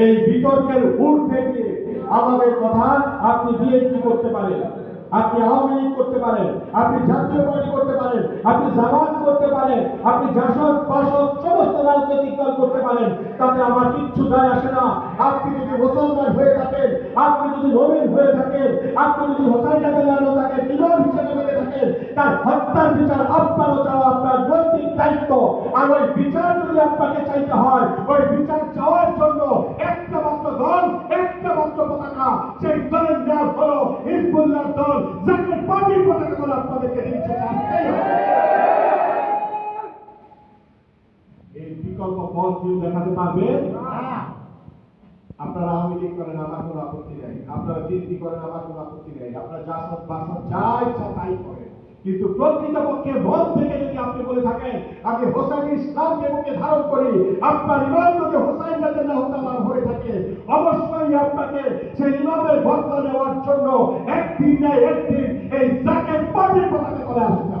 এই বিতর্কের ঊর্ধ্বে থেকে আমাদের কথা আপনি বিএনপি করতে পারেন, আপনি আওয়ামী লীগ করতে পারেন, আপনি জাতীয় পার্টি করতে পারেন, আপনি জামাত করতে পারেন, আপনি জাসদ, পাশদ, সমস্ত রাজনৈতিক দল করতে পারেন, তাতে আমার কিচ্ছু যায় আসে না। আপনি যদি মুসলমান হয়ে থাকেন, আপনি যদি নবীন হয়ে থাকেন, আপনি যদি হোসাইন আদালত থাকেন ইমাম হিসেবে বেঁচে থাকেন, তার হত্যার বিচার আপনারও চাওয়া, আপনার নৈতিক দায়িত্ব। আর ওই বিচার যদি আপনাকে চাইতে হয় ওই বিচার চাওয়ার জন্য একটা মাত্র দল একটা মাত্র পতাকা সেই দলের নাম হলো হিজবুল্লাহ দল। যাকে পার্টির পতাকা বলে আপনাদেরকে দিচ্ছে এই বিকল্প পথ কেউ দেখাতে পারবেন আপনারা আওয়ামী লীগ করেন, আমার কোনো আপত্তি নেই। আপনারা বিএনপি করেন, আমার কোনো আপত্তি নেই। আপনারা যা সব বাসা যা ইচ্ছা তাই করেন। কিন্তু প্রকৃতপক্ষে মন থেকে যদি আপনি বলে থাকেন, আমি হোসাইন ইসলামকে বুকে ধারণ করি, আপনার ইমান যদি হোসাইন রাজের হত্যালাম হয়ে থাকে অবশ্যই আপনাকে সেই ইমামের বদলা নেওয়ার জন্য একদিন না একদিন এই জাকের পার্টির পতাকা করে আসতে